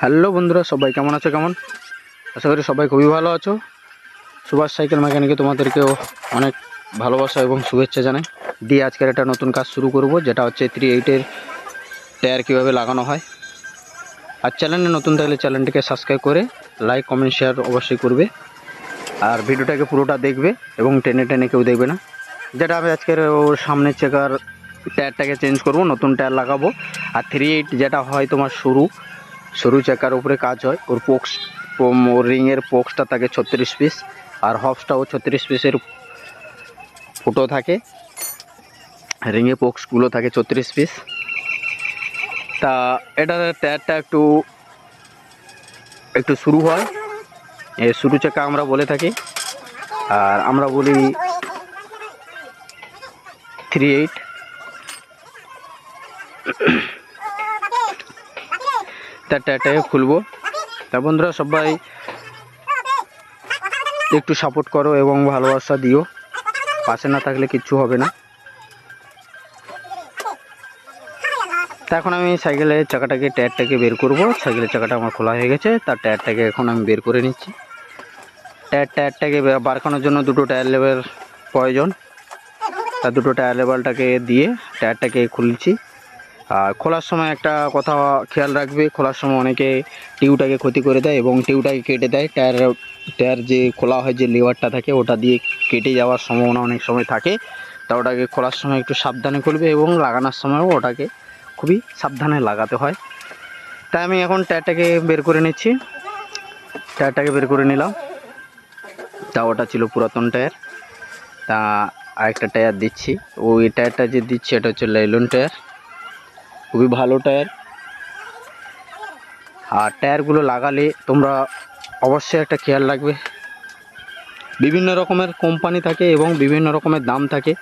Hello বন্ধুরা, সবাই কেমন আছো? কেমন? আশা করি সবাই খুবই ভালো আছো। সুভাষ সাইকেল মেকানিকে তোমাদেরকেও অনেক ভালোবাসা এবং শুভেচ্ছা জানাই। দিয়ে আজকের একটা নতুন কাজ শুরু করব, যেটা হচ্ছে থ্রি এইটের টায়ার কীভাবে লাগানো হয়। আর চ্যানেলে নতুন থাকলে চ্যানেলটিকে সাবস্ক্রাইব করে লাইক, কমেন্ট, শেয়ার অবশ্যই করবে। আর ভিডিওটাকে পুরোটা দেখবে এবং টেনে টেনে কেউ দেখবে না। যেটা আমি আজকের ওর সামনের চেকার টায়ারটাকে চেঞ্জ করব, নতুন টায়ার লাগাবো। আর থ্রি এইট যেটা হয় তোমার শুরু সরু চাকার উপরে কাজ হয়। ওর পোক্স, ওর রিংয়ের পোক্সটা থাকে ছত্রিশ পিস আর হবসটাও ছত্রিশ পিসের ফুটো থাকে। রিংয়ে পোক্সগুলো থাকে ছত্রিশ পিস তা এটার টায়ারটা একটু একটু শুরু হয়। এ শুরু চাকা আমরা বলে থাকি। আর আমরা বলি থ্রি এইট টায়ারটাকে খুলবো। তা বন্ধুরা সবাই একটু সাপোর্ট করো এবং ভালোবাসা দিও। পাশে না থাকলে কিচ্ছু হবে না। তা এখন আমি সাইকেলের চাকাটাকে, টায়ারটাকে বের করব। সাইকেলের চাকাটা আমার খোলা হয়ে গেছে। তার টায়ারটাকে এখন আমি বের করে নিচ্ছি। টায়ার, টায়ারটাকে বে- বার করানোর জন্য দুটো টায়ার লেভেল প্রয়োজন। তা দুটো টায়ার লেভেলটাকে দিয়ে টায়ারটাকে খুলছি। আর খোলার সময় একটা কথা খেয়াল রাখবে, খোলার সময় অনেকে টিউটাকে ক্ষতি করে দেয় এবং টিউটাকে কেটে দেয়। টায়ার টায়ার যে খোলা হয় যে লেবারটা থাকে, ওটা দিয়ে কেটে যাওয়ার সম্ভাবনা অনেক সময় থাকে। তা ওটাকে খোলার সময় একটু সাবধানে খুলবে এবং লাগানোর সময়ও ওটাকে খুবই সাবধানে লাগাতে হয়। তাই আমি এখন টায়ারটাকে বের করে নিচ্ছি। টায়ারটাকে বের করে নিলাম। তা ওটা ছিল পুরাতন টায়ার। তা আরেকটা টায়ার দিচ্ছি। ওই টায়ারটা যে দিচ্ছি, এটা হচ্ছে লাইলন টায়ার। খুবই ভালো টায়ার। আর টায়ারগুলো লাগালে তোমরা অবশ্যই একটা খেয়াল রাখবে। বিভিন্ন রকমের কোম্পানি থাকে এবং বিভিন্ন রকমের দাম থাকে।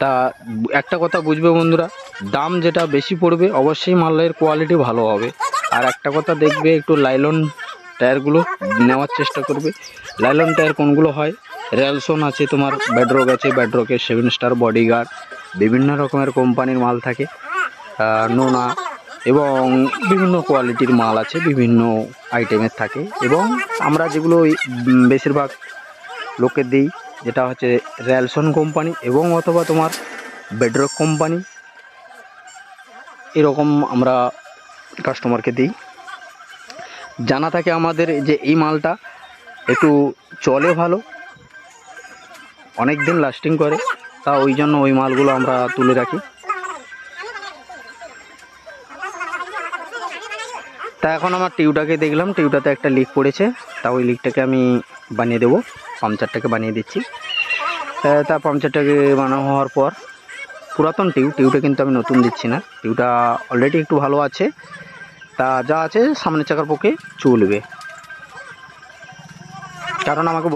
তা একটা কথা বুঝবে বন্ধুরা, দাম যেটা বেশি পড়বে অবশ্যই মালের কোয়ালিটি ভালো হবে। আর একটা কথা দেখবে, একটু লাইলন টায়ারগুলো নেওয়ার চেষ্টা করবে। লাইলন টায়ার কোনগুলো হয়? রেলসন আছে তোমার ব্যাডরক আছে ব্যাডরকের সেভেন স্টার বডিগার্ড বিভিন্ন রকমের কোম্পানির মাল থাকে। নোনা এবং বিভিন্ন কোয়ালিটির মাল আছে, বিভিন্ন আইটেমের থাকে এবং আমরা যেগুলো বেশিরভাগ লোকে দিই, যেটা হচ্ছে র্যালসন কোম্পানি এবং অথবা তোমার বেডরক কোম্পানি, এরকম আমরা কাস্টমারকে দিই। জানা থাকে আমাদের যে এই মালটা একটু চলে ভালো অনেক দিন লাস্টিং করে, তা ওই জন্য ওই মালগুলো আমরা তুলে রাখি। তা এখন আমার টিউটাকে দেখলাম টিউটাতে একটা লিক পড়েছে, তা ওই লিকটাকে আমি বানিয়ে দেবো পাংচারটাকে বানিয়ে দিচ্ছি। তা পাংচারটাকে বানানো হওয়ার পর, পুরাতন টিউ, টিউটা কিন্তু আমি নতুন দিচ্ছি না, টিউটা অলরেডি একটু ভালো আছে, তা যা আছে সামনে চাকার পক্ষে চলবে। কারণ আমাকে